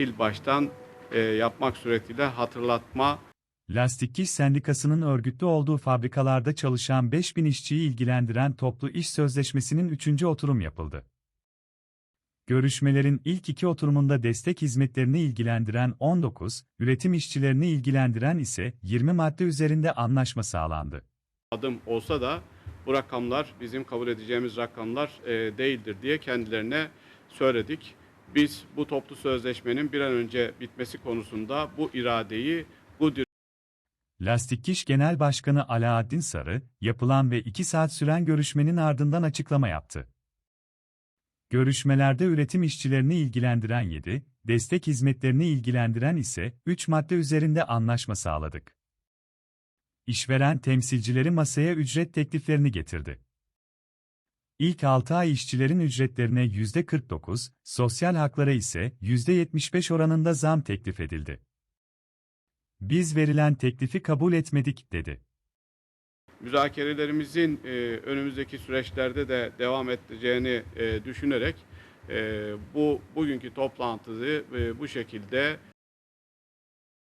il baştan e, yapmak suretiyle hatırlatma Lastikçi Sendikası'nın örgütlü olduğu fabrikalarda çalışan 5000 işçiyi ilgilendiren toplu iş sözleşmesinin 3. oturum yapıldı. Görüşmelerin ilk iki oturumunda destek hizmetlerini ilgilendiren 19, üretim işçilerini ilgilendiren ise 20 madde üzerinde anlaşma sağlandı. adım olsa da bu rakamlar bizim kabul edeceğimiz rakamlar e, değildir diye kendilerine söyledik. Biz bu toplu sözleşmenin bir an önce bitmesi konusunda bu iradeyi, bu Lastikkiş Genel Başkanı Alaaddin Sarı, yapılan ve 2 saat süren görüşmenin ardından açıklama yaptı. Görüşmelerde üretim işçilerini ilgilendiren 7, destek hizmetlerini ilgilendiren ise 3 madde üzerinde anlaşma sağladık. İşveren temsilcileri masaya ücret tekliflerini getirdi. İlk 6 ay işçilerin ücretlerine %49, sosyal haklara ise %75 oranında zam teklif edildi. Biz verilen teklifi kabul etmedik, dedi. müzakerelerimizin e, önümüzdeki süreçlerde de devam edeceğini e, düşünerek e, bu bugünkü toplantıyı e, bu şekilde